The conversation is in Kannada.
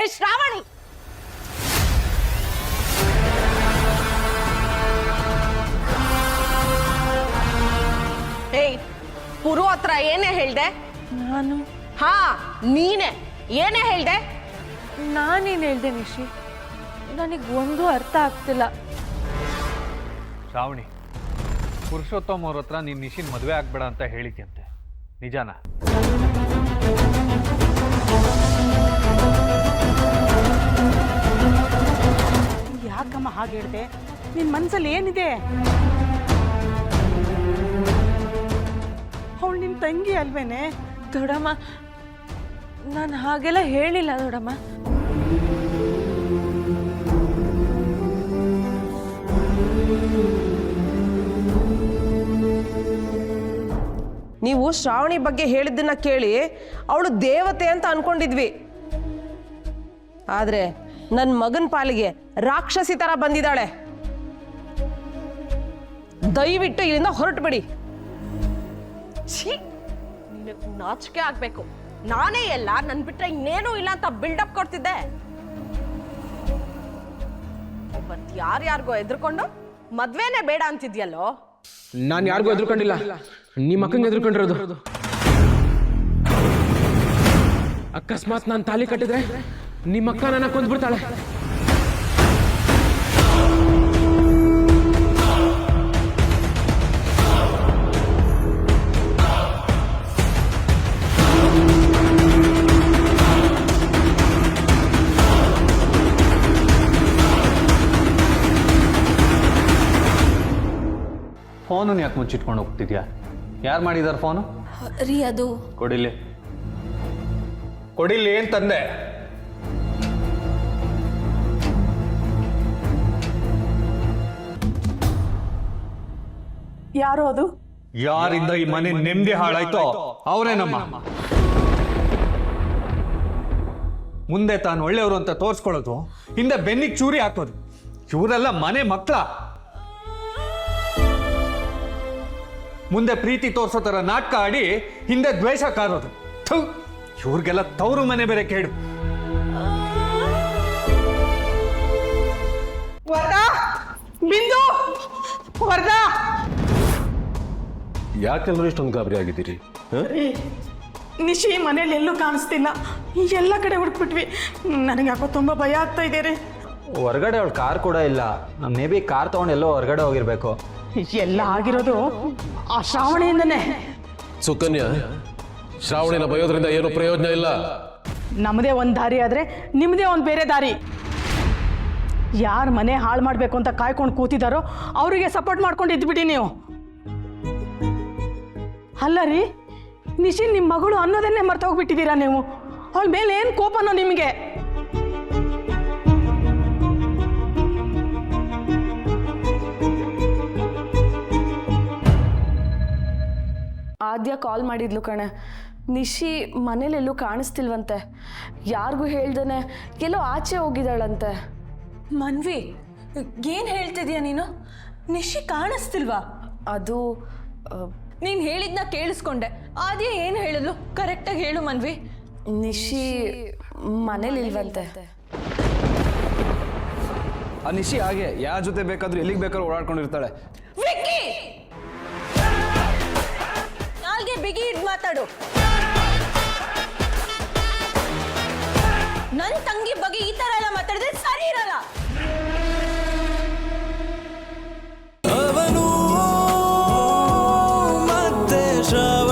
ಏ ಶ್ರಾವಣಿ! ಏಯ್ ಪುರು ಹತ್ರ ಏನೇ ಹೇಳ್ದೆ? ನಾನು? ಹಾ ನೀನೆ. ಏನೇ ಹೇಳ್ದೆ? ನಾನೇನು ಹೇಳ್ದೆ ನಿಶಿ? ನನಗೆ ಒಂದು ಅರ್ಥ ಆಗ್ತಿಲ್ಲ. ಶ್ರಾವಣಿ ಪುರುಷೋತ್ತಮ್ ಅವ್ರ ಹತ್ರ ನೀನು ನಿಶಿನ್ ಮದುವೆ ಆಗ್ಬೇಡ ಅಂತ ಹೇಳಿದ್ಯಂತೆ. ನಿಜಾನ? ಯಾಕಮ್ಮ ಹಾಗೆ ಹೇಳಿದೆ ನಿನ್ನ ಮನಸ್ಸಲ್ಲಿ ಏನಿದೆ? ಅವಳು ನಿನ್ನ ತಂಗಿ ಅಲ್ವೇನೆ? ದೊಡಮ್ಮ ನಾನು ಹಾಗೆಲ್ಲ ಹೇಳಿಲ್ಲ ದೊಡಮ್ಮ ನೀವು ಶ್ರಾವಣಿ ಬಗ್ಗೆ ಹೇಳಿದ್ದನ್ನ ಕೇಳಿ ಅವಳು ದೇವತೆ ಅಂತ ಅನ್ಕೊಂಡಿದ್ವಿ. ಆದ್ರೆ ನನ್ನ ಮಗನ ಪಾಲಿಗೆ ರಾಕ್ಷಸಿ ತರ ಬಂದಿದ್ದಾಳೆ. ದಯವಿಟ್ಟು ಇಲ್ಲಿಂದ ಹೊರಟುಬಿಡಿ. ಛೀ! ನಾಚಿಕೆ ಆಗ್ಬೇಕು. ನಾನೇ ಎಲ್ಲ, ನನ್ ಬಿಟ್ರೆ ಇನ್ನೇನು ಇಲ್ಲ ಅಂತ ಬಿಲ್ಡಪ್ ಕೊಡ್ತಿದ್ದೆ. ಬಟ್ ಯಾರ್ಯಾರಿಗೋ ಎದ್ರುಕೊಂಡು ಮದ್ವೆನೇ ಬೇಡ ಅಂತಿದ್ಯಲ್ಲೋ? ನಾನು ಯಾರಿಗೂ ಎದ್ರುಕೊಂಡಿಲ್ಲ. ನಿಮ್ಮ ಅಕ್ಕಂಗೆ ಎದ್ರುಕೊಂಡಿರೋದು. ಅಕಸ್ಮಾತ್ ನಾನು ತಾಲಿ ಕಟ್ಟಿದ್ರೆ ನಿಮ್ಮ ಅಕ್ಕ ನನ್ನ ಕೊಂದ್ಬಿಡ್ತಾಳೆ. ಫೋನನ್ನು ಯಾಕೆ ಮುಚ್ಚಿಟ್ಕೊಂಡು ಹೋಗ್ತಿದ್ಯಾ? ಯಾರು ಮಾಡಿದಾರೆ ಫೋನು? ರೀ ಅದು. ಕೊಡಿಲಿ ಕೊಡಿಲಿ ಅಂತಂದೆ ಯಾರೋ ಅದು? ಯಾರಿಂದ ಈ ಮನೆ ನೆಮ್ಮದಿ ಹಾಳಾಯ್ತೋ ಅವರೇ ನಮ್ಮ. ಮುಂದೆ ತಾನು ಒಳ್ಳೆಯವರು ಅಂತ ತೋರಿಸ್ಕೊಳ್ಳೋದು ಹಿಂದೆ ಬೆನ್ನಿಗೆ ಚೂರಿ ಹಾಕೋದು. ಇವರೆಲ್ಲ ಮನೆ ಮಕ್ಕಳ. ಮುಂದೆ ಪ್ರೀತಿ ತೋರಿಸೋ ಥರ ನಾಟಕ ಆಡಿ ಹಿಂದೆ ದ್ವೇಷ ಕಾರೋದು. ಥು, ಇವ್ರಿಗೆಲ್ಲ ತವರು ಮನೆ ಬೇರೆ ಕೇಳು ವರದಾ ಬಿಂದು ವರದಾ. ಯಾಕೆಲ್ಲರೂ ಇಷ್ಟೊಂದು ಗಾಬರಿ ಆಗಿದ್ದೀರಿ? ನಿಶಿ ಮನೇಲಿ ಎಲ್ಲೂ ಕಾಣಿಸ್ತಿಲ್ಲ. ಎಲ್ಲ ಕಡೆ ಹುಡುಕ್ಬಿಟ್ವಿ. ನನಗೆ ಯಾಕೋ ತುಂಬ ಭಯ ಆಗ್ತಾ ಇದೆ ರೀ. ಹೊರಗಡೆ ಅವಳು ಕಾರ್ ಕೂಡ ಇಲ್ಲ. ಮೇ ಬಿ ಕಾರ್ ತಗೊಂಡು ಎಲ್ಲೋ ಹೊರಗಡೆ ಹೋಗಿರ್ಬೇಕು. ಎಲ್ಲ ಆಗಿರೋದು ಆ ಶ್ರಾವಣಿಯಿಂದನೇ. ಸುಕನ್ಯಾ ಶ್ರಾವಣಿನ ಬಯೋದ್ರಿಂದ ಏನು ಪ್ರಯೋಜನ ಇಲ್ಲ. ನಮ್ಮದೇ ಒಂದು ದಾರಿ ಆದರೆ ನಿಮ್ಮದೇ ಒಂದು ಬೇರೆ ದಾರಿ. ಯಾರು ಮನೆ ಹಾಳು ಮಾಡಬೇಕು ಅಂತ ಕಾಯ್ಕೊಂಡು ಕೂತಿದ್ದಾರೋ ಅವರಿಗೆ ಸಪೋರ್ಟ್ ಮಾಡ್ಕೊಂಡು ಇದ್ಬಿಡಿ ನೀವು. ಅಲ್ಲ ರೀ ನಿಶಿನ್ ನಿಮ್ಮ ಮಗಳು ಅನ್ನೋದನ್ನೇ ಮರ್ತೋಗ್ಬಿಟ್ಟಿದ್ದೀರಾ ನೀವು? ಅವಳ ಮೇಲೆ ಏನು ಕೋಪನೋ ನಿಮಗೆ? ಆದ್ಯ ಕಾಲ್ ಮಾಡಿದ್ಲು ಕಣೆ. ನಿಶಿ ಮನೇಲೆಲ್ಲೂ ಕಾಣಿಸ್ತಿಲ್ವಂತೆ. ಯಾರಿಗೂ ಹೇಳ್ದೇನೆ ಎಲ್ಲೋ ಆಚೆ ಹೋಗಿದ್ದಾಳಂತೆ. ಮನ್ವಿ ಏನ್ ಹೇಳ್ತಿದ್ಯಾ ನೀನು? ನಿಶಿ ಕಾಣಿಸ್ತಿಲ್ವಾ? ಅದು ನೀನ್ ಹೇಳಿದ್ನ ಕೇಳಿಸ್ಕೊಂಡೆ. ಆದ್ಯ ಏನ್ ಹೇಳಿದ್ಲು? ಕರೆಕ್ಟಾಗಿ ಹೇಳು ಮನ್ವಿ. ನಿಶಿ ಮನೇಲಿಲ್ವಂತೆ ಆ ನಿಶಿ ಹಾಗೆ ಯಾರ ಜೊತೆ ಬೇಕಾದ್ರೂ ಎಲ್ಲಿಗೆ ಬೇಕಾದ್ರೂ ಓಡಾಡ್ಕೊಂಡಿರ್ತಾಳೆ. ವಿಕ್ಕಿ! ನಾಲ್ಗೆ ಬಿಗಿ ಇದ್ ಮಾತಾಡು. ನನ್ ತಂಗಿ ಬಗ್ಗೆ ಈ ತರ ಎಲ್ಲ ಮಾತಾಡಿದ್ರೆ treasure